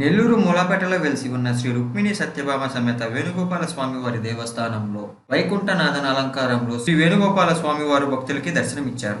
నెల్లూరు మూలాపేటలో వెలిసి ఉన్న శ్రీ రుక్మిణి సత్యభామ సమేత వేణుగోపాల స్వామివారి దేవస్థానంలో వైకుంఠనాథన అలంకారంలో శ్రీ వేణుగోపాల స్వామివారు భక్తులకి దర్శనమిచ్చారు.